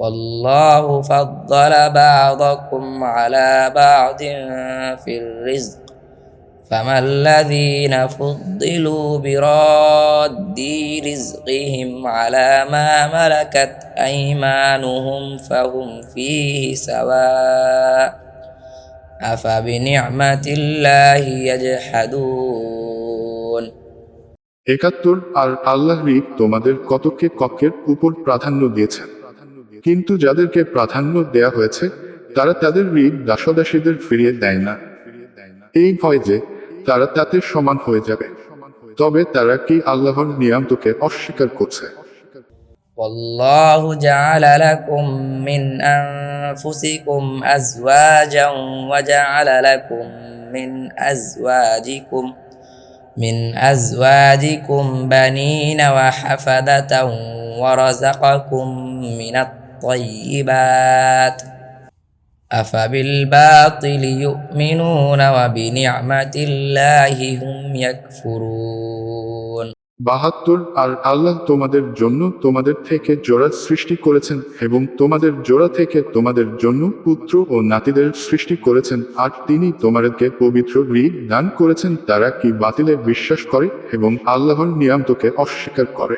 والله فضل بعضكم على بعض في الرزق فما الذين فضلوا براد رزقهم على ما ملكت أيمانهم فهم فيه سواء أفبنعمة الله يجحدون একাত্তর আর আল্লাহ রিক তোমাদের কতকে কক্ষের উপর প্রাধান্য দিয়েছেন কিন্তু যাদেরকে প্রাধান্য দেয়া হয়েছে তারা তাদের রিক দাসদাসীদের ফিরিয়ে দেয় না এই ভয় যে তারা তাতে সমান হয়ে যাবে তবে তারা কি আল্লাহর নিয়ামতকে অস্বীকার করছে والله جعل لكم من أنفسكم أزواجا وجعل لكم من أزواجكم من أزواجكم بنين وحفدة ورزقكم من الطيبات أفبالباطل يؤمنون وبنعمة الله هم يكفرون বাহাত্তর আর আল্লাহ তোমাদের জন্য তোমাদের থেকে জোড়া সৃষ্টি করেছেন এবং তোমাদের জোড়া থেকে তোমাদের জন্য পুত্র ও নাতিদের সৃষ্টি করেছেন আর তিনি তোমাদেরকে পবিত্র ঋণ দান করেছেন তারা কি বাতিলে বিশ্বাস করে এবং আল্লাহর নিয়ামতকে অস্বীকার করে